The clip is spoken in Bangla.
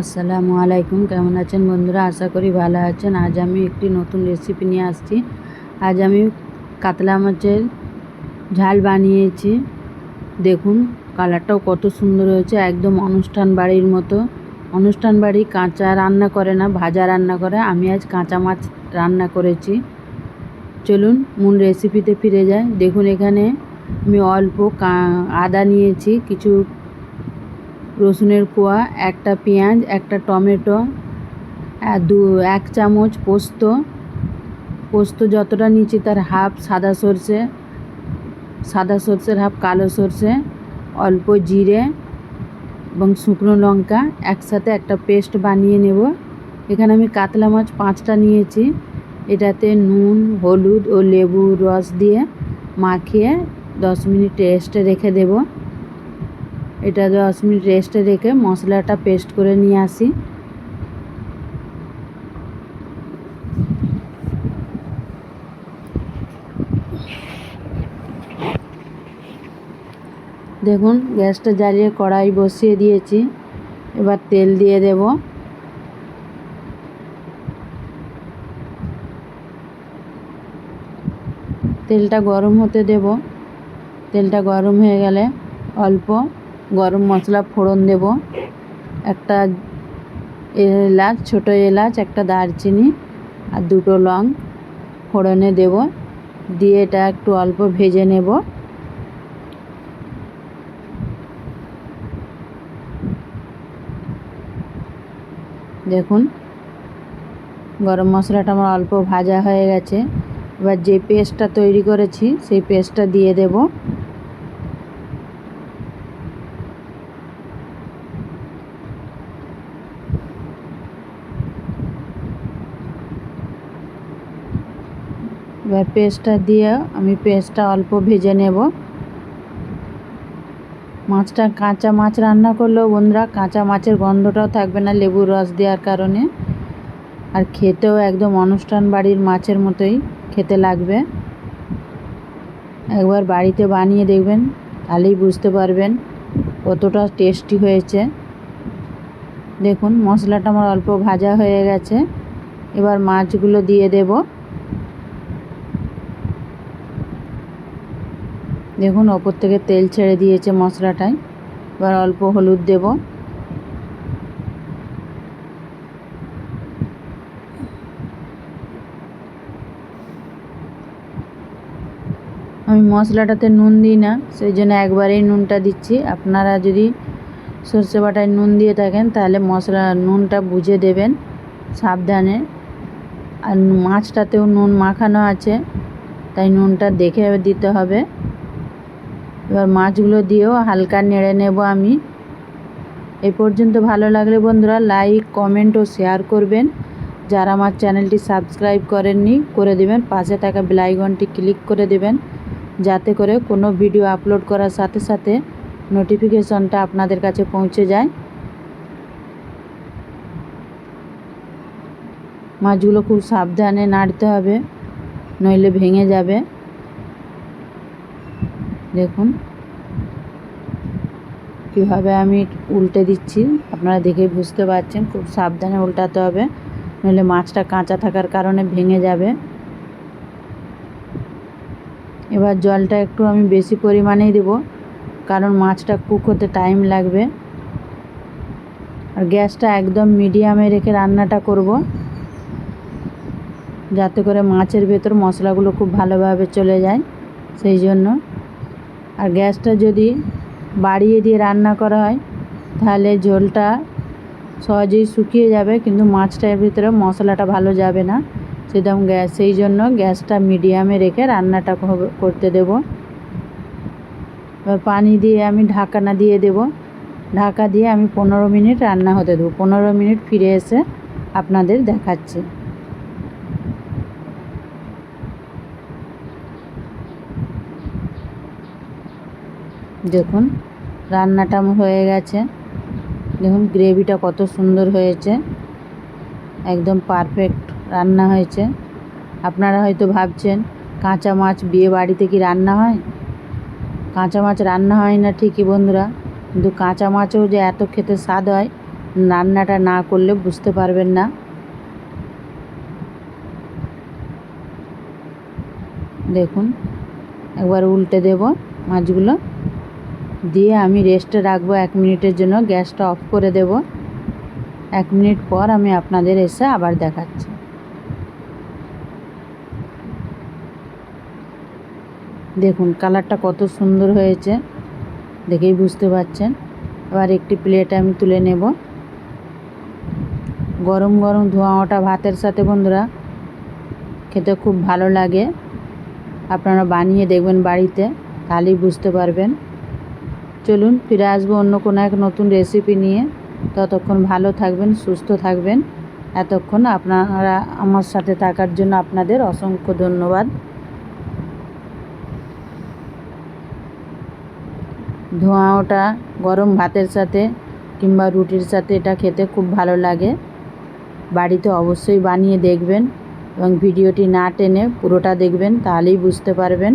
আসসালামু আলাইকুম, কেমন আছেন বন্ধুরা? আশা করি ভালো আছেন। আজ আমি একটি নতুন রেসিপি নিয়ে আসছি। আজ আমি কাতলা মাছের ঝাল বানিয়েছি। দেখুন, কালারটাও কত সুন্দর হয়েছে। একদম অনুষ্ঠান বাড়ির মতো। অনুষ্ঠান বাড়ি কাঁচা রান্না করে না, ভাজা রান্না করে। আমি আজ কাঁচা মাছ রান্না করেছি। চলুন, মূল রেসিপিতে ফিরে যাই। দেখুন, এখানে আমি অল্প আদা নিয়েছি, কিছু রসুনের কোয়া, একটা পেঁয়াজ, একটা টমেটো দু, এক চামচ পোস্ত। পোস্ত যতটা নিয়েছি তার হাফ সাদা সর্ষে, সাদা সর্ষের হাফ কালো সর্ষে, অল্প জিরে এবং শুকনো লঙ্কা একসাথে একটা পেস্ট বানিয়ে নেব। এখানে আমি কাতলা মাছ পাঁচটা নিয়েছি। এটাতে নুন, হলুদ ও লেবু রস দিয়ে মাখিয়ে দশ মিনিট রেস্টে রেখে দেবো। এটা দশ মিনিট রেস্টে রেখে মশলাটা পেস্ট করে নিয়ে আসি। দেখুন, গ্যাসটা জ্বালিয়ে কড়াই বসিয়ে দিয়েছি। এবার তেল দিয়ে দেব। তেলটা গরম হতে দেব। তেলটা গরম হয়ে গেলে অল্প গরম মশলা ফোড়ন দেব। একটা এলাচ, ছোটো এলাচ, একটা দারচিনি আর দুটো লং ফোড়নে দেব। দিয়ে এটা একটু অল্প ভেজে নেব। দেখুন, গরম মশলাটা আমার অল্প ভাজা হয়ে গেছে। এবার যে পেস্টটা তৈরি করেছি, সেই পেস্টটা দিয়ে দেবো। এবার পেস্টটা দিয়ে আমি পেস্টটা অল্প ভেজে নেব। মাছটা কাঁচা মাছ রান্না করলেও বন্ধুরা কাঁচা মাছের গন্ধটাও থাকবে না লেবুর রস দেওয়ার কারণে। আর খেতেও একদম অনুষ্ঠান বাড়ির মাছের মতোই খেতে লাগবে। একবার বাড়িতে বানিয়ে দেখবেন, তাহলেই বুঝতে পারবেন কতটা টেস্টি হয়েছে। দেখুন, মশলাটা আমার অল্প ভাজা হয়ে গেছে। এবার মাছগুলো দিয়ে দেবো। দেখুন, ওপর থেকে তেল ছেড়ে দিয়েছে মশলাটায় এবার অল্প হলুদ দেব। আমি মশলাটাতে নুন দিই না, সেই জন্য একবারেই নুনটা দিচ্ছি। আপনারা যদি সর্ষে বাটায় নুন দিয়ে থাকেন, তাহলে মশলা, নুনটা বুঝে দেবেন সাবধানে। আর মাছটাতেও নুন মাখানো আছে, তাই নুনটা দেখে দিতে হবে। এবার মাছগুলো দিয়েও হালকা নেড়ে নেব আমি। এ পর্যন্ত ভালো লাগলে বন্ধুরা লাইক, কমেন্ট ও শেয়ার করবেন। যারা আমার চ্যানেলটি সাবস্ক্রাইব করেননি, করে দেবেন। পাশে থাকা বেলাইকনটি ক্লিক করে দেবেন, যাতে করে কোনো ভিডিও আপলোড করার সাথে সাথে নোটিফিকেশনটা আপনাদের কাছে পৌঁছে যায়। মাছগুলো খুব সাবধানে নাড়তে হবে, নইলে ভেঙে যাবে। দেখুন। কীভাবে আমি উল্টে দিচ্ছি, আপনারা দেখে বুঝতে পারছেন, খুব সাবধানে উল্টাতে হবে, নইলে মাছটা কাঁচা থাকার কারণে ভেঙে যাবে। এবার জলটা একটু আমি বেশি পরিমাণেই দেব, কারণ মাছটা কুক হতে টাইম লাগবে। আর গ্যাসটা একদম মিডিয়ামে রেখে রান্নাটা করব, যাতে করে মাছের ভেতর মশলাগুলো খুব ভালোভাবে চলে যায়, সেই জন্য। আর গ্যাসটা যদি বাড়িয়ে দিয়ে রান্না করা হয়, তাহলে ঝোলটা সহজেই শুকিয়ে যাবে, কিন্তু মাছটার ভিতরে মশলাটা ভালো যাবে না। সেরকম গ্যাস, সেই জন্য গ্যাসটা মিডিয়ামে রেখে রান্নাটা করতে দেব। এবার পানি দিয়ে আমি ঢাকানা দিয়ে দেব। ঢাকা দিয়ে আমি পনেরো মিনিট রান্না হতে দেবো। পনেরো মিনিট ফিরে এসে আপনাদের দেখাচ্ছি। দেখুন, রান্নাটা হয়ে গেছে। দেখুন, গ্রেভিটা কত সুন্দর হয়েছে। একদম পারফেক্ট রান্না হয়েছে। আপনারা হয়তো ভাবছেন, কাঁচা মাছ বিয়ে বাড়িতে কি রান্না হয়? কাঁচা মাছ রান্না হয় না ঠিকই বন্ধুরা। কিন্তু কাঁচা মাছও যে এত খেতে স্বাদ হয়, রান্নাটা না করলে বুঝতে পারবেন না। দেখুন, একবার উল্টে দেব মাছগুলো। দিয়ে আমি রেস্টে রাখব এক মিনিটের জন্য, গ্যাসটা অফ করে দেব। এক মিনিট পর আমি আপনাদের এসে আবার দেখাচ্ছি। দেখুন কালারটা কত সুন্দর হয়েছে, দেখেই বুঝতে পারছেন এবার একটি প্লেটে আমি তুলে নেব। গরম গরম ধোঁয়া ওঠা ভাতের সাথে বন্ধুরা, খেতে খুব ভালো লাগে। আপনারা বানিয়ে দেখবেন বাড়িতে, তাহলেই বুঝতে পারবেন। চলুন ফিরে আসব অন্য কোনো এক নতুন রেসিপি নিয়ে। ততক্ষণ ভালো থাকবেন, সুস্থ থাকবেন। এতক্ষণ আপনারা আমার সাথে থাকার জন্য আপনাদের অসংখ্য ধন্যবাদ। ধোঁয়া ওটা গরম ভাতের সাথে কিংবা রুটির সাথে এটা খেতে খুব ভালো লাগে। বাড়িতে অবশ্যই বানিয়ে দেখবেন এবং ভিডিওটি না টেনে পুরোটা দেখবেন, তাহলেই বুঝতে পারবেন।